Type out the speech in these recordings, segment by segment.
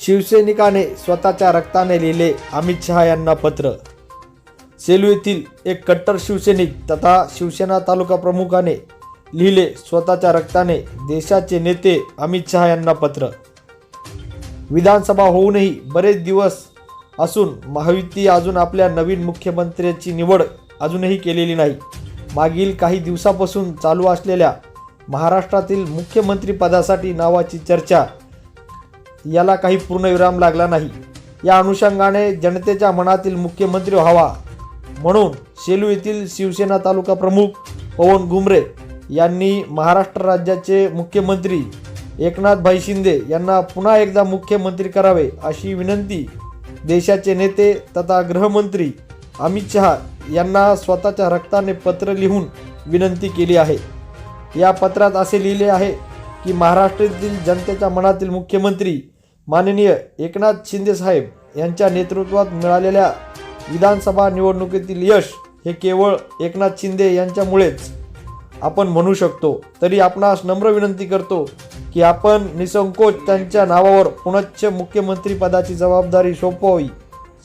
शिवसैनिकाने स्वतःच्या रक्ताने लिहिले अमित शहा यांना पत्र. सेलू येथील एक कट्टर शिवसैनिक तथा शिवसेना तालुका प्रमुखाने लिहिले स्वतःच्या रक्ताने देशाचे नेते अमित शहा यांना पत्र. विधानसभा होऊनही बरेच दिवस असून महायुती अजून आपल्या नवीन मुख्यमंत्र्याची निवड अजूनही केलेली नाही. मागील काही दिवसापासून चालू असलेल्या महाराष्ट्रातील मुख्यमंत्रीपदासाठी नावाची चर्चा याला काही पूर्णविराम लागला नाही. या अनुषंगाने जनतेच्या मनातील मुख्यमंत्री व्हावा. म्हणून सेलू येथील शिवसेना तालुका प्रमुख पवन घुमरे यांनी महाराष्ट्र राज्याचे मुख्यमंत्री एकनाथभाई शिंदे यांना पुन्हा एकदा मुख्यमंत्री करावे अशी विनंती देशाचे नेते तथा गृहमंत्री अमित शहा यांना स्वतःच्या रक्ताने पत्र लिहून विनंती केली आहे. या पत्रात असे लिहिले आहे की महाराष्ट्रातील जनतेच्या मनातील मुख्यमंत्री माननीय एकनाथ शिंदे साहेब यांच्या नेतृत्वात मिळालेल्या विधानसभा निवडणुकीतील यश हे केवळ एकनाथ शिंदे यांच्यामुळेच आपण म्हणू शकतो. तरी आपणास नम्र विनंती करतो की आपण निसंकोच त्यांच्या नावावर पुनश्च मुख्यमंत्रीपदाची जबाबदारी सोपवावी.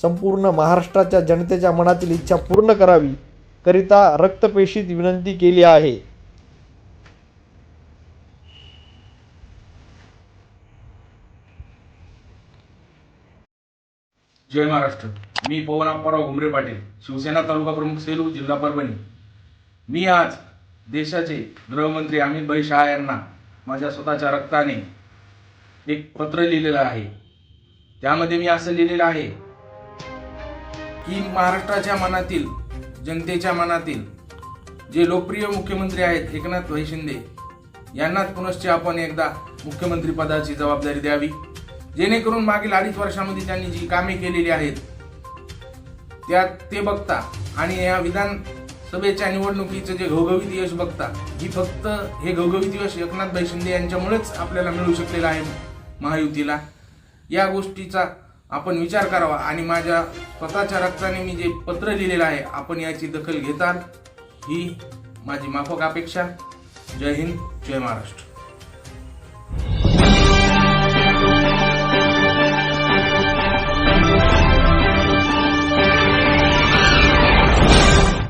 संपूर्ण महाराष्ट्राच्या जनतेच्या मनातील इच्छा पूर्ण करावी. करिता रक्तपेशीत विनंती केली आहे. जय महाराष्ट्र. मी पवन अप्पाराव घुमरे पाटील शिवसेना तालुका प्रमुख सेलू जिल्हा परभणी. मी आज देशाचे गृहमंत्री अमित भाई शहा यांना माझ्या स्वतःच्या रक्ताने एक पत्र लिहिलेलं आहे. त्यामध्ये मी असं लिहिलेलं आहे की महाराष्ट्राच्या मनातील जनतेच्या मनातील जे लोकप्रिय मुख्यमंत्री आहेत एकनाथ भाई शिंदे यांनाच पुनश्च आपण एकदा मुख्यमंत्री पदाची जबाबदारी द्यावी. जेणेकरून मागील अडीच वर्षामध्ये त्यांनी जी कामे केलेली आहेत त्यात ते बघता आणि या विधानसभेच्या निवडणुकीचं जे घवघवीत यश बघता ही फक्त हे घवघवीत यश एकनाथभाई शिंदे यांच्यामुळेच आपल्याला मिळू शकलेलं आहे महायुतीला. या गोष्टीचा आपण विचार करावा आणि माझ्या स्वतःच्या रक्ताने मी जे पत्र लिहिलेलं आहे आपण याची दखल घेताल. ही माझी माफक अपेक्षा. जय हिंद जय महाराष्ट्र.